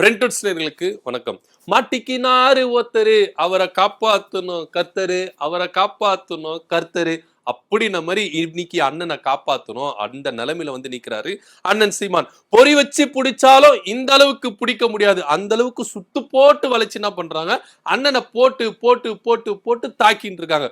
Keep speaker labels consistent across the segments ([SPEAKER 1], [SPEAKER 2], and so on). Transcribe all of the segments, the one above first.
[SPEAKER 1] Friends நேர்களுக்கு வணக்கம். மாட்டிக்கினாரு ஒருத்தரு அவரை காப்பாத்தணும் கர்த்தரு அவரை காப்பாத்தணும் கர்த்தரு. அப்படின்ன மாதிரி இன்னைக்கு அண்ணனை காப்பாத்தணும். அந்த நிலைமையில வந்து நிக்கிறாரு அண்ணன் சீமான். பொறி வச்சு பிடிச்சாலும் இந்த அளவுக்கு பிடிக்க முடியாது. அந்த அளவுக்கு சுத்து போட்டு வளைச்சு என்ன பண்றாங்க? அண்ணனை போட்டு போட்டு போட்டு போட்டு தாக்கிட்டு இருக்காங்க.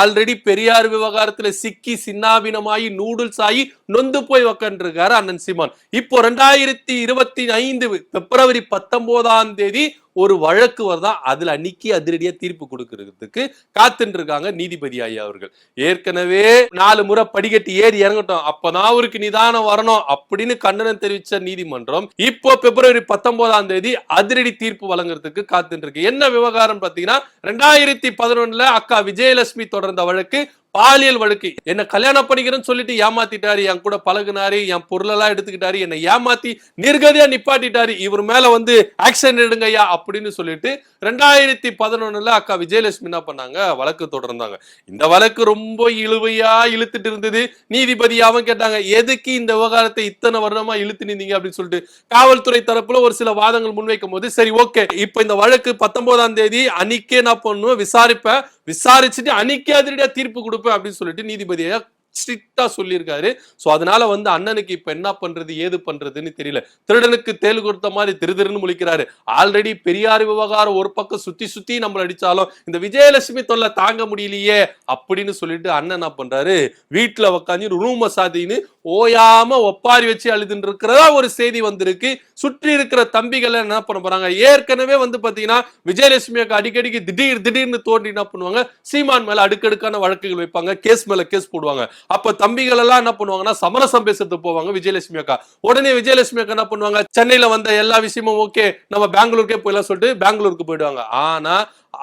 [SPEAKER 1] ஆல்ரெடி பெரியார் விவகாரத்துல சிக்கி சின்னாபினமாயி நூடுல்ஸ் ஆகி நொந்து போய் உக்காண்டிருக்காரு அண்ணன் சீமான். இப்போ ரெண்டாயிரத்தி இருபத்தி ஐந்து பிப்ரவரி பத்தொன்பதாம் தேதி ஒரு வழக்கு வருதான் அதுல அன்னைக்கு அதிரடியா தீர்ப்பு கொடுக்கறதுக்கு காத்துட்டு இருக்காங்க நீதிபதி ஐயா அவர்கள். ஏற்கனவே நாலு முறை படிக்கட்டு ஏறி இறங்கட்டும் அப்பதான் அவருக்கு நிதானம் வரணும் அப்படின்னு கண்டனம் தெரிவிச்ச நீதிமன்றம் இப்போ பிப்ரவரி பத்தொன்பதாம் தேதி அதிரடி தீர்ப்பு வழங்குறதுக்கு காத்துட்டு இருக்கு என்ன விவகாரம் பாத்தீங்கன்னா ரெண்டாயிரத்தி பதினொன்னுல அக்கா விஜயலட்சுமி தொடர்ந்த வழக்கு பாலியல் வழக்கு. என்ன கல்யாணம் பண்ணிக்கிறேன்னு சொல்லிட்டு ஏமாத்திட்டாரு என் கூட பழகுனாரு என் பொருளெல்லாம் எடுத்துக்கிட்டாரு என்னை ஏமாத்தி நிர்கதியா நிப்பாட்டிட்டாரு இவர் மேல வந்து ஆக்ஷன் எடுங்க ஐயா அப்படின்னு சொல்லிட்டு ரெண்டாயிரத்தி பதினொன்னுல அக்கா விஜயலட்சுமி என்ன பண்ணாங்க? வழக்கு தொடர்ந்தாங்க. இந்த வழக்கு ரொம்ப இழுவையா இழுத்துட்டு இருந்தது. நீதிபதியாவும் கேட்டாங்க எதுக்கு இந்த விவகாரத்தை இத்தனை வருடமா இழுத்து நின்றீங்க அப்படின்னு சொல்லிட்டு. காவல்துறை தரப்புல ஒரு சில வாதங்கள் முன்வைக்கும் போது சரி ஓகே. இப்ப இந்த வழக்கு பத்தொன்பதாம் தேதி அன்னைக்கே நான் பண்ணுவேன் விசாரிப்பேன். விசாரிச்சுட்டு அன்னைக்கே அதிரடியா தீர்ப்பு கொடுப்பேன் அப்படின்னு சொல்லிட்டு நீதிபதியா ஸ்ட்ரிக்டா சொல்லியிருக்காரு. சோ அதனால வந்து அண்ணனுக்கு இப்ப என்ன பண்றது ஏது பண்றதுன்னு தெரியல. திருடனுக்கு தேல் கொடுத்த மாதிரி திருதிருன்னு முழிக்கிறாரு. ஆல்ரெடி பெரியார் விவகாரம் ஒரு பக்கம் சுத்தி சுத்தி நம்மள அடிச்சாலும் இந்த விஜயலட்சுமி தொல்லை தாங்க முடியலையே அப்படின்னு சொல்லிட்டு அண்ணன் என்ன பண்றாரு? வீட்டுல உக்காந்து ரூம சாதின்னு ஓயாம ஒப்பாரி வச்சு அழுதுன்னு இருக்கிறதா ஒரு செய்தி வந்திருக்கு. சுற்றி இருக்கிற தம்பிகள் என்ன பண்ண போறாங்க? ஏற்கனவே வந்து பாத்தீங்கன்னா விஜயலட்சுமிக்கு அடிக்கடிக்கு திடீர் திடீர்னு தோண்டி என்ன பண்ணுவாங்க? சீமான் மேல அடுக்கடுக்கான வழக்குகள் வைப்பாங்க. கேஸ் மேல கேஸ் போடுவாங்க. அப்ப தம்பிகள் எல்லாம் என்ன பண்ணுவாங்கன்னா சமரசம் பேசுறதுக்கு போவாங்க விஜயலட்சுமி அக்கா. உடனே விஜயலட்சுமி அக்கா என்ன பண்ணுவாங்க? சென்னையில வந்த எல்லா விஷயமும் ஓகே நம்ம பெங்களூருக்கே போயிடலாம் சொல்லிட்டு பெங்களூருக்கு போயிடுவாங்க. ஆனா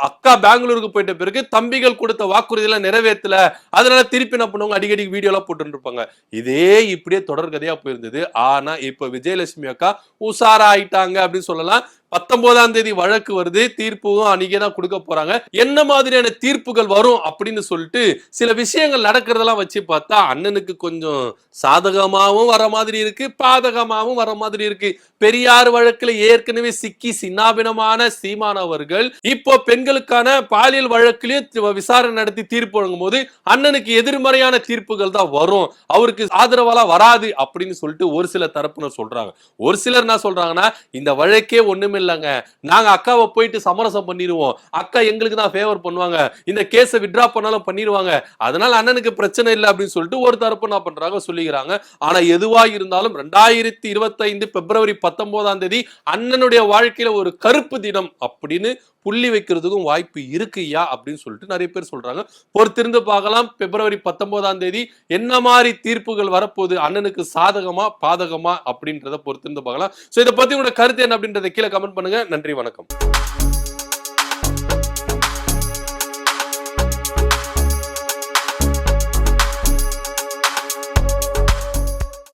[SPEAKER 1] அக்கா பெங்களூருக்கு போயிட்ட பிறகு தம்பிகள் கொடுத்த வாக்குறுதியெல்லாம் நிறைவேற்றல. அதனால திருப்பி என்ன பண்ணுவாங்க? அடிக்கடி வீடியோ எல்லாம் போட்டு இருப்பாங்க இதே இப்படியே தொடர்கதையா போயிருந்தது. ஆனா இப்ப விஜயலட்சுமி அக்கா உஷாரா ஆயிட்டாங்க அப்படின்னு சொல்லலாம். பத்தொன்பதாம் தேதி வழக்கு வருது தீர்ப்பும் அன்னைக்கே தான் கொடுக்க போறாங்க. என்ன மாதிரியான தீர்ப்புகள் வரும் அப்படின்னு சொல்லிட்டு சில விஷயங்கள் நடக்கிறதெல்லாம் வச்சு பார்த்தா அண்ணனுக்கு கொஞ்சம் சாதகமாவும் வர மாதிரி இருக்கு பாதகமாவும் வர மாதிரி இருக்கு. பெரியார் வழக்குல ஏற்கனவே சிக்கி சின்னாபினமான சீமானவர்கள் இப்போ பெண்களுக்கான பாலியல் வழக்குலயும் விசாரணை நடத்தி தீர்ப்பு வழங்கும் போது அண்ணனுக்கு எதிர்மறையான தீர்ப்புகள் தான் வரும். அவருக்கு ஆதரவாலா வராது அப்படின்னு சொல்லிட்டு ஒரு சில தரப்பினர் சொல்றாங்க. ஒரு சிலர் என்ன சொல்றாங்கன்னா இந்த வழக்கே ஒண்ணுமே இல்லைங்க. நாங்க அக்காவை போயிட்டு சமரசம் பண்ணிடுவோம் அக்கா எங்களுக்கு தான் ஃபேவர் பண்ணுவாங்க. இந்த கேஸை விட்ரா பண்ணாலும் பண்ணிடுவாங்க அதனால அண்ணனுக்கு பிரச்சனை இல்லை அப்படின்னு சொல்லிட்டு ஒரு தரப்பு என்ன பண்றாங்க? சொல்லிக்கிறாங்க. ஆனா எதுவா இருந்தாலும் ரெண்டாயிரத்தி இருபத்தைந்து பிப்ரவரி பத்தொன்பதாம் தேதி அண்ணனுடைய வாழ்க்கையில ஒரு கருப்பு தினம் அப்படின்னு புள்ளி வைக்கிறதுக்கும் வாய்ப்பு இருக்குயா அப்படின்னு சொல்லிட்டு நிறைய பேர் சொல்றாங்க. பொறுத்திருந்து பார்க்கலாம். பிப்ரவரி பத்தொன்பதாம் தேதி என்ன மாதிரி தீர்ப்புகள் வரப்போகுது? அண்ணனுக்கு சாதகமா பாதகமா அப்படின்றத பொறுத்திருந்து பார்க்கலாம். ஸோ இதை பத்தி உங்களோட கருத்து என்ன அப்படின்றத கீழே கமெண்ட் கமெண்ட் பண்ணுங்க. நன்றி வணக்கம்.